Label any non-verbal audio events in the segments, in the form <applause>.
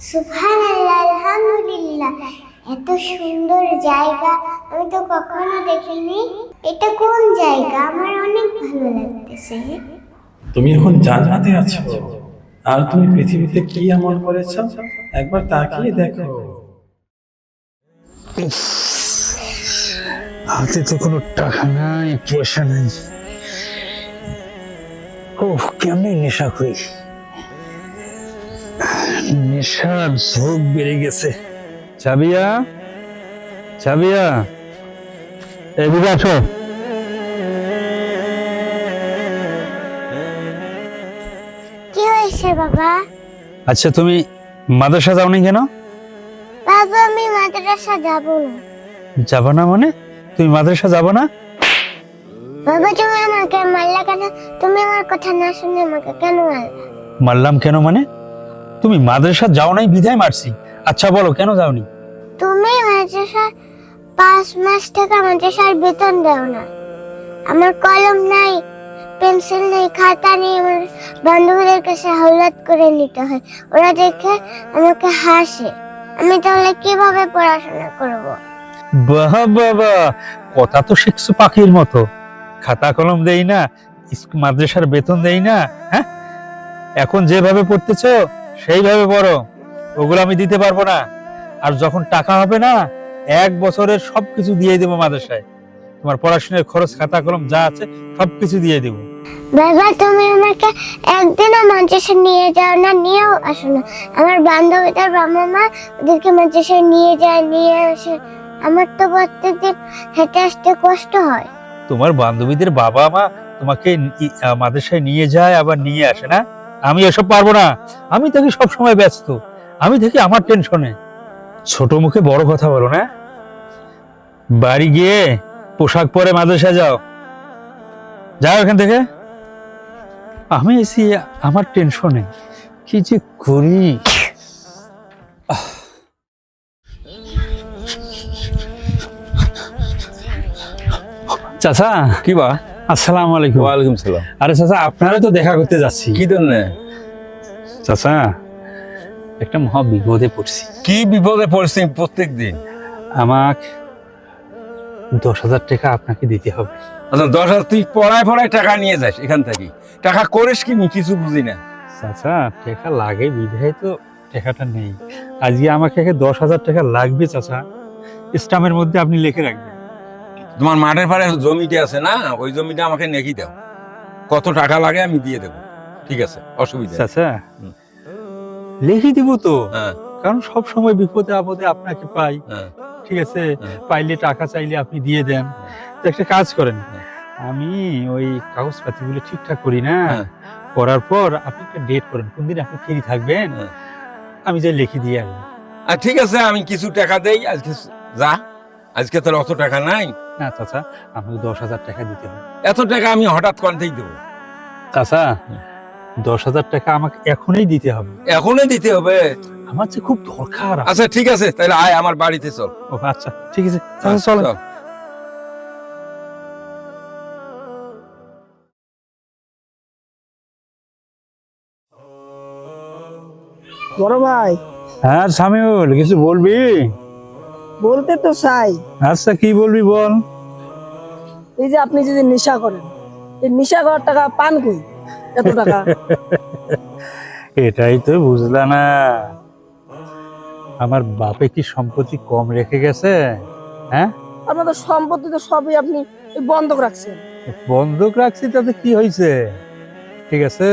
সুবহানাল্লাহ আলহামদুলিল্লাহ। এত সুন্দর জায়গা আমি তো কখনো দেখিনি। এটা কোন জায়গা? আমার অনেক ভালো লাগতেছে। তুমি এখন জান্নাতে আছো। আর তুমি পৃথিবীতে কি আমল করেছ? একবার তাকিয়ে দেখো। হাতে তো কোনো টাকা নাই পয়সা নেই। ও কেমনি নেশা করি। নেশার ঝোঁক বেড়ে গেছে। চাবিয়া চাবিয়া এদিকে আছো কি হয়েছে বাবা? আচ্ছা তুমি মাদ্রাসা যাওনি কেন? বাবা আমি মাদ্রাসা যাব না। যাব না মানে? তুমি মাদ্রাসা যাব না? বাবা তুমি আমাকে মারলা কেন? তুমি আমার কথা না শুনে আমাকে কেন মারলা? মারলাম কেন মানে? তুমি মাদ্রাসা যাও নাই বিধায় মারছি। আচ্ছা বলো কেন যাওনি? তুমি মাদ্রাসা পাঁচ মাস থেকে মাদ্রাসার বেতন দাও না। আমার কলম নাই পেন্সিল নেই খাতা নেই আমার বান্ধবীদের কাছে হাওলাত করে নিতে হয়। ওরা দেখে আমাকে হাসে। আমি তাহলে কীভাবে পড়াশোনা করব? বাহ বাবা কথা তো শিখছো পাখির মতো। খাতা কলম দেই না মাদ্রাসার বেতন দেই না হ্যাঁ? এখন যেভাবে পড়তেছো সেইভাবে পড়ো। ওগুলো আমি দিতে পারব না। আর যখন টাকা হবে না এক বছরের সবকিছু দিয়ে দেবো মাদ্রাসায়। তোমার পড়াশোনার খরচ খাতা কলম যা আছে সবকিছু দিয়ে দেবো। বাবা তুমি আমাকে একদিনও নিয়ে যাও না নিয়েও আসো না। আমার বান্ধবীদের বাবা মা ওদেরকে মাদ্রাসায় নিয়ে যায় নিয়ে আসে। আমার তো প্রত্যেকদিন হেঁটে আসতে কষ্ট হয়। তোমার বান্ধবীদের বাবা মা তোমাকে মাদ্রাসায় নিয়ে যায় আবার নিয়ে আসে না? আমি এসব পারব না। আমি থাকি সব সময় ব্যস্ত। আমি থাকি আমার টেনশনে ছোট মুখে বড় কথা বলো না। বাড়ি গিয়ে পোশাক পরে মাদ্রাসা যাও। যাও এখান থেকে। আমি এসি আমার টেনশনে কি যে করি? চাচা, কি বা? আসসালামু আলাইকুম। ওয়ালাইকুম সালাম। আরে চাচা আপনারা তো দেখা করতে যাচ্ছি। কি জন্য চাচা একটা মহা বিপদে পড়ছি। কি বিপদে পড়ছি প্রত্যেক দিন আমাক দশ হাজার টাকা আপনাকে দিতে হবে। আচ্ছা দশ হাজার তুই পড়ায় পড়ায় টাকা নিয়ে যাস এখান থেকে। টাকা করিস কি কিছু বুঝি না। চাচা টাকা লাগে বিধায় তো টাকাটা নেই। আজকে আমাকে দশ হাজার টাকা লাগবে চাচা। স্টামের মধ্যে আপনি লিখে রাখবেন। তোমার মাঠের পাড়ে জমিটা আছে না ওই জমিটা আমাকে নেকি দাও। কত টাকা লাগে আমি দিয়ে দেবো। ঠিক আছে অসুবিধা নেই। চাচা হুম। লিখে দিব তো? হ্যাঁ। কারণ সব সময় বিপদে আপদে আপনাকে পাই। হ্যাঁ। ঠিক আছে? হ্যাঁ। পাইলে টাকা চাইলে আপনি দিয়ে দেন। তো একটা কাজ করেন। আমি ওই কাগজপাতিগুলো ঠিকঠাক করি না। করার পর আপনি একটা ডেট করেন। কোন দিন আপনি ফ্রি থাকবেন। আমি যাই লিখে দিয়ে আসব। আর ঠিক আছে আমি কিছু টাকা দেই। আজকে যা আজকে তোর অত টাকা নাই। না চাচা আমাকে দশ হাজার টাকা দিতে হবে। এত টাকা আমি হঠাৎ কন্টেই দেবো। চাচা দশ হাজার টাকা আমাকে এখনই দিতে হবে। এখনই দিতে হবে? আমার যে খুব দরকার আচ্ছা ঠিক আছে তাহলে আয় আমার বাড়িতে চল। ও আচ্ছা ঠিক আছে চাচা চলেন। চল। বড় ভাই। হ্যাঁ সামিউল কিছু বলবি? বলতে তো চাই। আচ্ছা কি বলবি বল? এই যে আপনি যদি নেশা করেন এই নেশা করার টাকা পান কই? এত টাকা। <laughs> এটাই তো বুঝলা না। আমার বাপে কি সম্পত্তি কম রেখে গেছে? হ্যাঁ? আপনাদের সম্পত্তি তো সবই আপনি বন্ধক রাখছেন। বন্ধক রাখছি তাতে কি হয়েছে ঠিক আছে?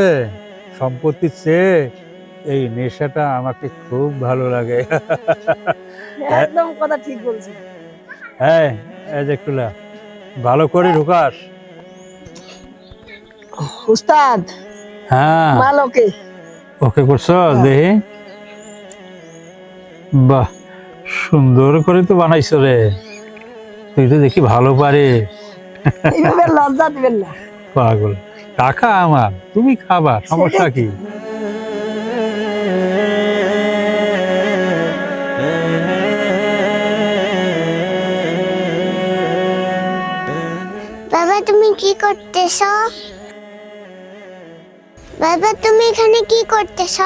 সম্পত্তির চেয়ে এই নেশাটা আমাকে খুব ভালো লাগে। একদম কথা ঠিক বলছেন। হ্যাঁ এই যে একটু লা। ভালো করে ঢুকাস। উস্তাদ হ্যাঁ। মাল ওকে। ওকে করছ দেখি বাহ সুন্দর করে তো বানাইছো রে। তুই তো দেখি ভালো পারে। এইভাবে লজ্জা দিবেন না। পাগল। টাকা আমার তুমি খাবা সমস্যা কি? কি করতেছ? বাবা তুমি এখানে কি করতেছ?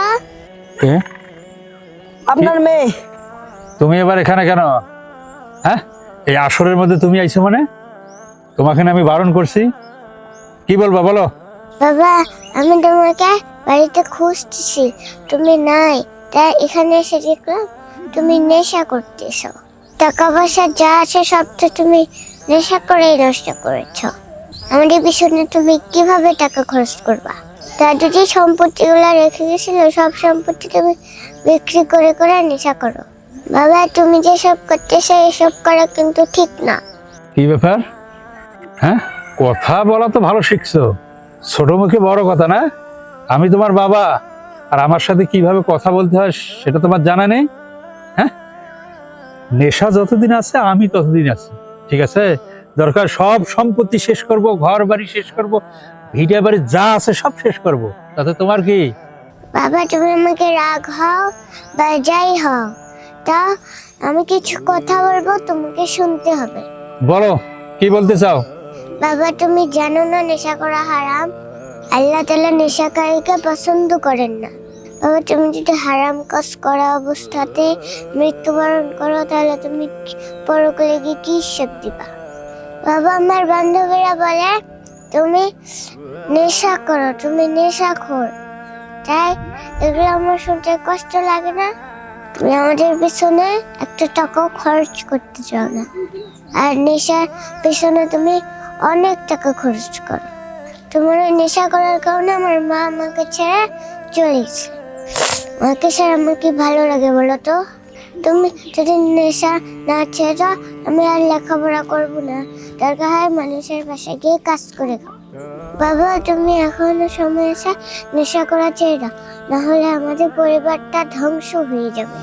আপনার মেয়ে। তুমি এবার এখানে কেন? হ্যাঁ? এই আসরের মধ্যে তুমি আইছো মানে? তোমাকে না আমি বারণ করছি। কি বলবা বলো? বাবা আমি তোমাকে বাড়িতে খুঁজতেছি। তুমি নাই তাই এখানে এসে দেখলাম তুমি নেশা করতেছো। টাকা পয়সা যা আছে সব তো তুমি নেশা করেই নষ্ট করেছ। আমাদের পিছনে তুমি কীভাবে টাকা খরচ করবা? দাদু যে সম্পত্তিগুলো রেখে গেছিল, সব সম্পত্তি তুমি বিক্রি করে করে নেশা করো। বাবা, তুমি যেসব করতেছো, এসব করা কিন্তু ঠিক না। কি ব্যাপার? হ্যাঁ? কথা বলা তো ভালো শিখছো। ছোট মুখে বড় কথা না? আমি তোমার বাবা, আর আমার সাথে কীভাবে কথা বলতে হয় সেটা তোমার জানা নেই? হ্যাঁ? নেশা যতদিন আছে, আমি ততদিন আছি। ঠিক আছে? দরকার সব সম্পত্তি শেষ করব ঘর বাড়ি শেষ করব ভিডিও বাড়ি যা আছে সব শেষ করব। তাতে তোমার কি? বাবা তুমি আমাকে রাগ হও বা যাই হও তা আমি কিছু কথা বলব তোমাকে শুনতে হবে। বলো কি বলতে চাও? বাবা তুমি জানো না নেশা করা হারাম? আল্লাহ তালা নেশাকারীকে পছন্দ করেন না। বাবা তুমি যদি হারাম কাজ করা অবস্থাতে মৃত্যুবরণ করো তাহলে তুমি পরকালে গিয়ে কি ইজ্জত দিবা? বাবা আমার বান্ধবীরা বলে, তুমি নেশা করো, তুমি নেশাখোর তাই এগুলো আমার শুনতে কষ্ট লাগে না। তুমি আমাদের পিছনে একটা টাকাও খরচ করতে চাও না। আর নেশার পিছনে তুমি অনেক টাকা খরচ করো। তোমার ওই নেশা করার কারণে আমার মা আমাকে ছেড়ে চলে গেছে। মাকে ছাড়া আমার কি ভালো লাগে বলো তো? তুমি যদি নেশা না ছেড়ে আমি আর লেখাপড়া করব না। দরকার হয় মানুষের পাশে গিয়ে কাজ করে বাবা, তুমি এখনও সময় আছে? নেশা করা ছেড়ে দাও। নাহলে আমাদের পরিবারটা ধ্বংস হয়ে যাবে।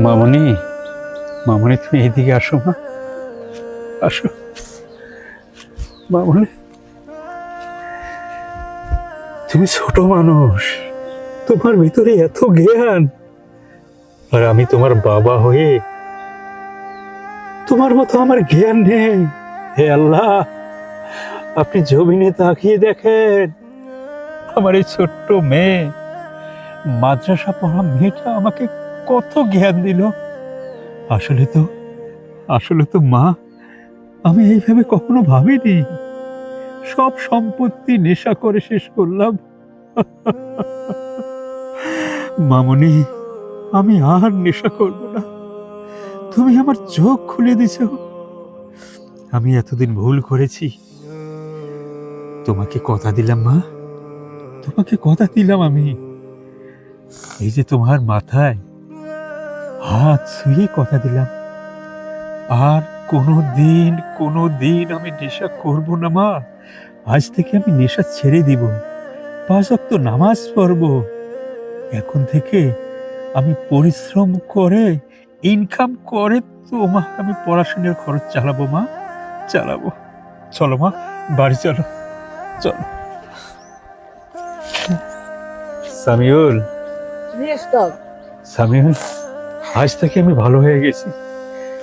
মামনি মামনি, তুমি এদিকে আসো, মা। আসো। মামনি, তুমি ছোট মানুষ। তোমার ভিতরে এত জ্ঞান? আর আমি তোমার বাবা হয়ে তোমার মতো আমার জ্ঞান নেই। হে আল্লাহ, আপনি জমিনে তাকিয়ে দেখেন, আমার এই ছোট্ট মেয়ে, মাদ্রাসা পড়া মেয়েটা আমাকে কত জ্ঞান দিল। আসলে তো আসলে তো মা, আমি এইভাবে কখনো ভাবিনি। সব সম্পত্তি নেশা করে শেষ করলাম। <laughs> মামনি, আমি আর নেশা করব না। তুমি আমার চোখ খুলে দিছ। আমি এতদিন ভুল করেছি। তোমাকে কথা দিলাম, মা। তোমাকে কথা দিলাম আমি। এই যে তোমার মাথায় হাত ছুঁয়ে কথা দিলাম। আর কোনো দিন কোনো দিন আমি নেশা করব না, মা। আজ থেকে আমি নেশা ছেড়ে দিব। পাঁচ নামাজ পড়ব। এখন থেকে আমি পরিশ্রম করে ইনকাম করে তোমার আমি পড়াশোনার খরচ চালাবো মা চালাবো। চলো মা বাড়ি চলো। চলো। সামিউল। সামিউল আজ থেকে আমি ভালো হয়ে গেছি।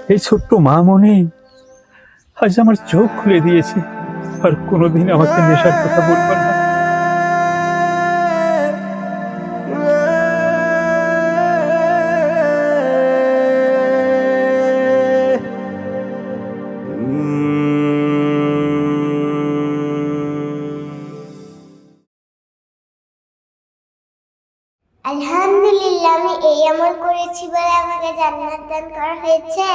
এই ছোট্ট মা মনে আজ আমার চোখ খুলে দিয়েছে। আর কোনোদিন আমাকে নেশার কথা বলবেন না। আলহামদুলিল্লাহ, আমি এই আমল করেছি বলে আমাকে জান্নাত দান করা হয়েছে।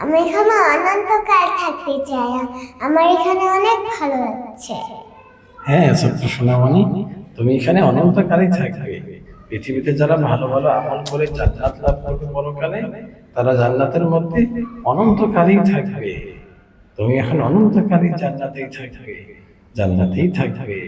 আমি এখানে অনন্তকাল থাকতে চাই। আমার এখানে অনেক ভালো লাগছে। হ্যাঁ ছোট্ট সোনামণি, তুমি এখানে অনন্তকালই থাকবে। পৃথিবীতে যারা ভালো ভালো আমল করে জান্নাত লাভ করবে পরকালে তারা জান্নাতের মধ্যে অনন্তকালই থাকবে। তুমি এখন অনন্তকালই জান্নাতেই থাকবে। জান্নাতেই থাকবে।